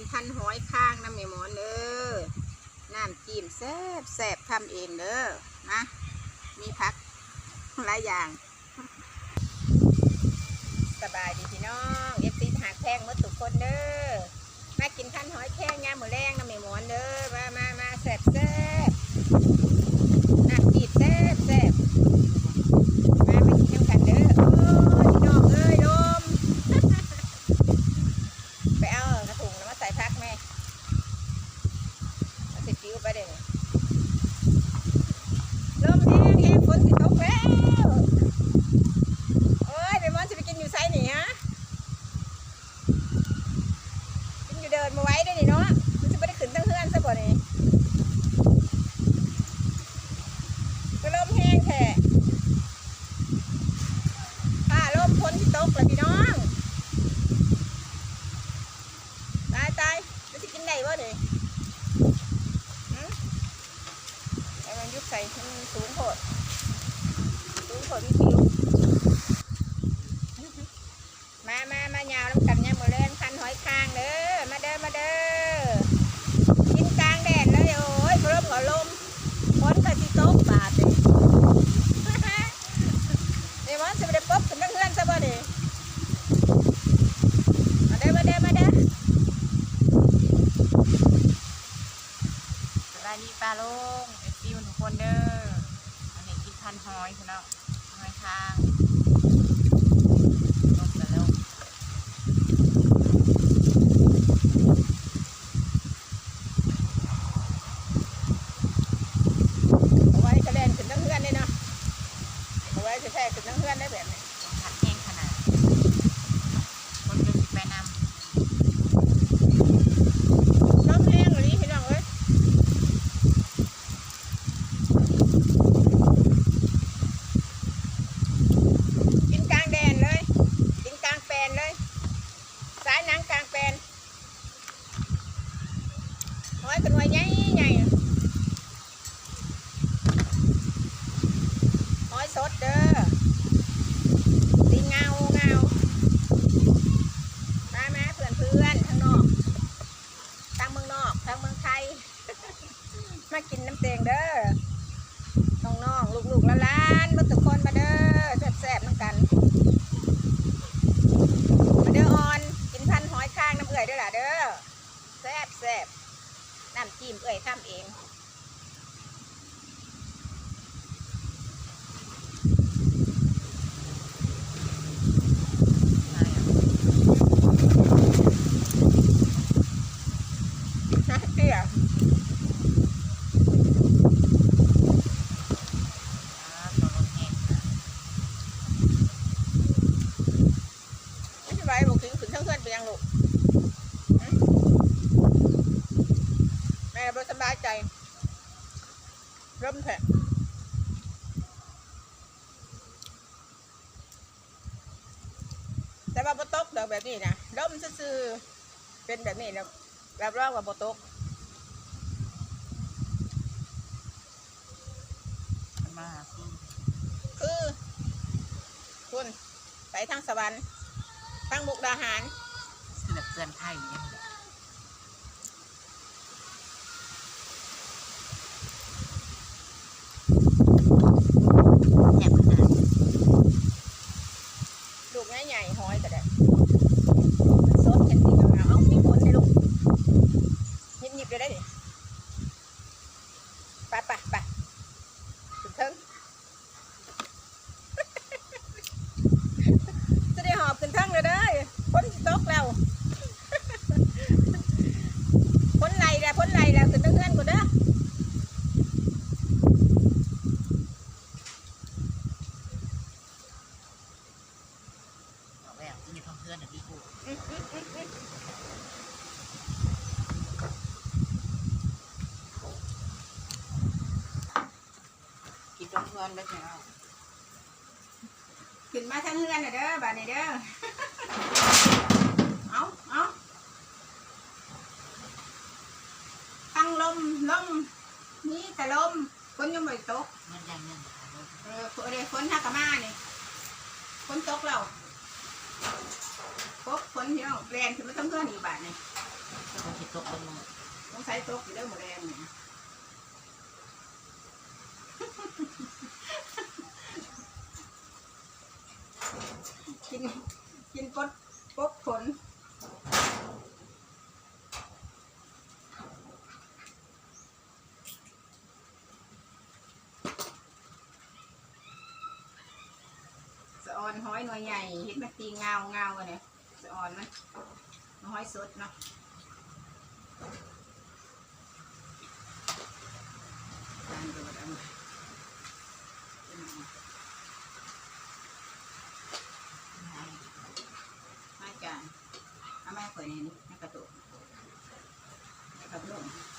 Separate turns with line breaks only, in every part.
นพันหอยข้างน้ำแม่หมอนเด้อน้ำจิ้มแซ่บแซ่บทำเองเด้อนะมีพักหลายอย่าง สบายดีพี่น้องเอฟซีหากแพงเมดทุกคนเด้อมากินพันหอยแข้งยามมือแรงน้ำแม่หมอนเด้อมามามาแซ่บแซ่บน้ำจิ้มแซ่บแซ่บมามากินน้ำกันเด้อโอ้ยพี่น้องเอ้ยลม ไปเอากระถุงแล้วมาใส่พักแม่เอาสิปิ้วไปเด้อลมแห้งแห้งฝนสิตกแล้วโอ้ยไปมอนสิไปกินอยู่ไซนี่ฮะกินอยู่เดินมาไว้ได้นี่เนาะมันจะไม่ได้ขึ้นทั้งเฮือนซะบ่นี่ก็ลมแห้งแท้ผ้าลมฝนสิตกแล้วพี่น้องตายตายจะสิกินได้บ่เนี่ไอ้มันยุบใส่มันสูงโดสูงโดมันผิวมามามายาวน้ำกันยามมือแรง อยคางเด้อมาเด้อมาเด้อกินกลางแดดเลยโอ้ยเริ่มหัวลมฝนก็สิตกบาดเลยเดี๋ยวมันสิไปได้ป๊บขึ้นทั้งเฮือนซะบ่เนี่มาเด้อมาเด้อมาเด้อ
สบายดีปลาลงเอฟซีทุกคนเด้ออันนี้กินพันหอยคุณเนาะหอยคางลงกันแล้ว
เอาไว้กระเด็นขึ้นทั้งเฮือนเลยเนาะเอาไว้แท้ๆขึ้นทั้งเฮือนได้แบบนี้
ต้องผัดแห้งขนาด คนจะสิไปน
น้ำแห้งเลยพี่น้องเอ้ยกินกลางแดนเลย กินกลางแปลนเลย สาย หนังกลางแปลนหอยกันไว้ใหญ่ใหญ่หอยสดเด้อสีเงาเงามาแมาเพื่อนเพื่อนข้างนอกทางเมืองนอกทางเมืองไทย มากินน้ำเตงเด้อน้องน้องลูกลูกๆหล้านๆมาทุกคนมาเด้อแซ่บๆน้ำกัน มาเด้อออน กินพันหอย ข้างน้ำเอื่อยล่ะเด้อแซ่บแซ่บน้ำจิ้มเอื่อยทำเองำ
ใช่อะ
เตี้ย
อ่าตัวลงแห้งค่ะ
ไม่ใช่ไรบอกถึงขึ้นทั้งเพื่อนไปยังลูกหึแม่บ่สบายใจ เริ่มแผลแต่ว่าบตกดอกแบบนี้นะร่มซื่อๆเป็นแบบนี้นะรับรองว่าบตก
มันมาหาพี่
คือคุณไปทางสวรรค์ทางมุกดาหาร
คือแบบเตือนไทยอย่างเงี้ยแซ่บขนาด
ลูกใหญ่ๆห้อยก็ได้มันสดเห็นสิเอาเอามีคนได้ลูกหยิบๆเลยได้ดิ ไปไปไปถึงเทิงจะได้หอบขึ้นเทั้งเลยเด้พ้นตกแล้วพ้นไหลแล้วพ้นไหลแล้วขึ้นเทั้งเงื่อนกูเด้อ
เอาแบบที่มีเพื่อนอะพี่กู
กินตรงเงินได้ไหมเอาขึ้นมาทั้งเงินน่ะเด้อบาดนี้เด้อ เอาเอาตั้งลมลมนี่แต่ลมฝนยังไม่ตก
เงินยังเงินค่ะ
เออฝนเดี๋ยวฝนหักกะมานี่ฝนตกแล้วพบฝนพี่น้องแรงขึ้นมาทั้งเงินอีกบาทนี่
เงิน
ตกบนมือ
ต้องใช้ตกอยู่เด้อหมูแดงเนี่ย กินกินปดปดผลสะออนห้อยหน่วยใหญ่เห็ดมันตีเงาเงากันเนี่ยสะออนมันห้อยสดเนาะ จานตัวดำมาจานเอามา ข่อยนี่นี่ให้กระตุกกระตุก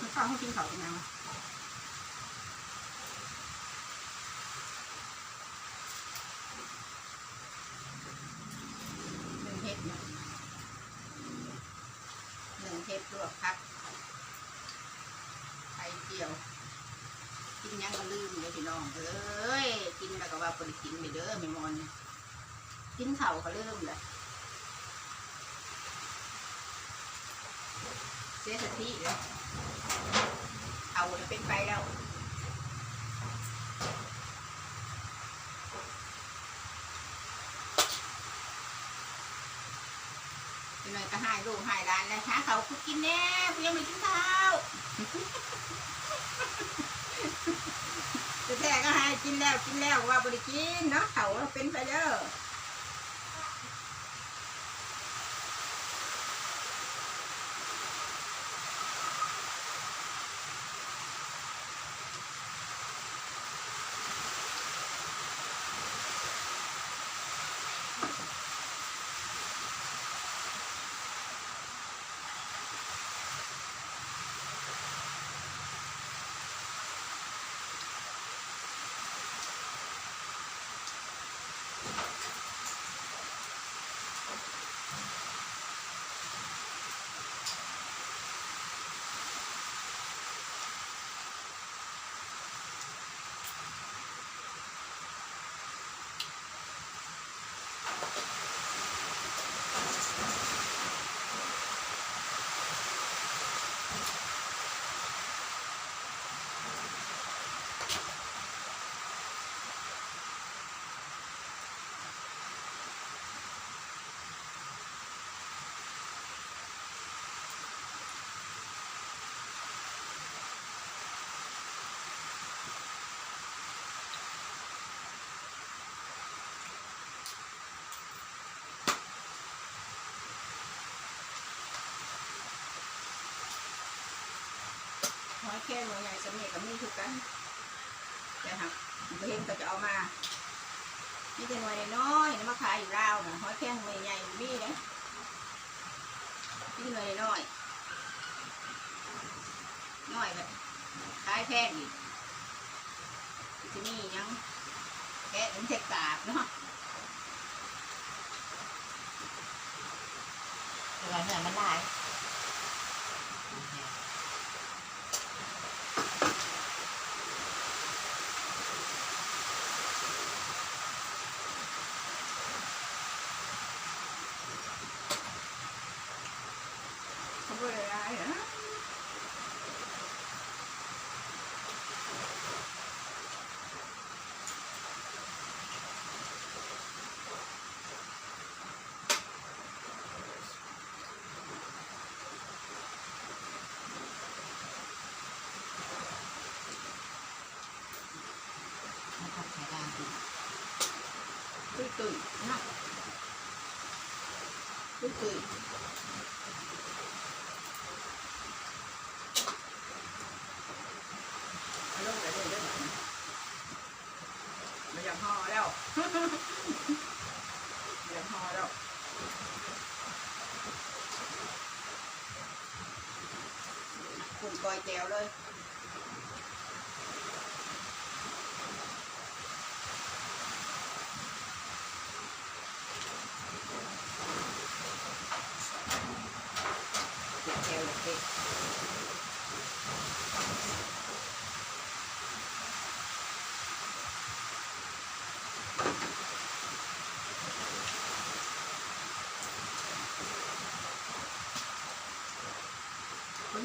มันเข้าห้องกินเขาวยังไงวะหนึ่งเห็ดหนึ่งเห็ดลวกครับไข่เจียว กินยังก็ลืมเลยพี่น้องเอ้ยกินแล้วก็ว่าบริกินไปเด้อแม่มอนกินเข่าก็ลืมเลยเสียสติเลยาเป็นไปแล้วเป็นไงก็หายลูกหายร้านแล้วหาเขาวกูกินแน่กูยังไม่กินข้าวแต่แท้ก็ให้กินแล้วกินแล้วว่าบริกินเนาะเขาเป็นไปเด้อ แค่หน่วยใหญ่สำเนียกับมีทุกกันแต่หากบ่เห็นก็จะเอามานี่เป็นหน่วยน้อยมาขายอยู่ลาวนะหอยแค่หน่วยใหญ่มีนะนี่หน่วยน้อยน้อยแบบขายแพงอีกที่นี่ยังแกะเป็นเทกกาบเนาะ
เวลาเนี่ยมันได้
เขาบ่ได้ร้า ลือห่อแล้วเหลือห่อแล้วคุณปล่อยแจวเลย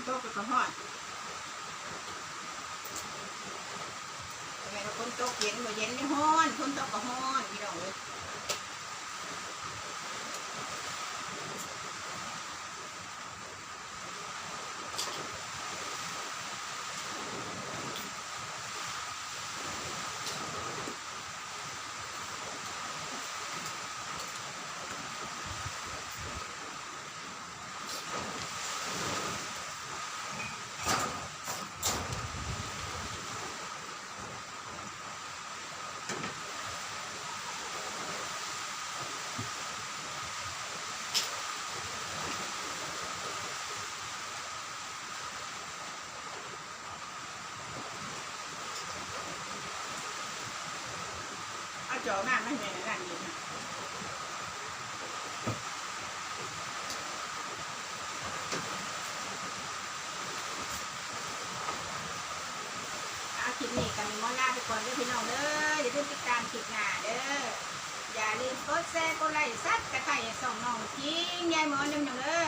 โตก็ต้องหอดทำไมเราคนโต๊ะเย็นก็เย็นไม่ห้อนคนโต๊ะก็ห้อนพี่ จอมากไม่เห็นอะไรนี่นะเอาคลิปนี้กันมอลาไปก่อนด้อพี่น้องเด้ออย่าลืมติดตามคลิปหน้าเด้อ อย่าลืมกดแชร์กดไลค์ซับกระไข่ส่องน้องทิ้งยายหมอนำหนึ่งเด้อ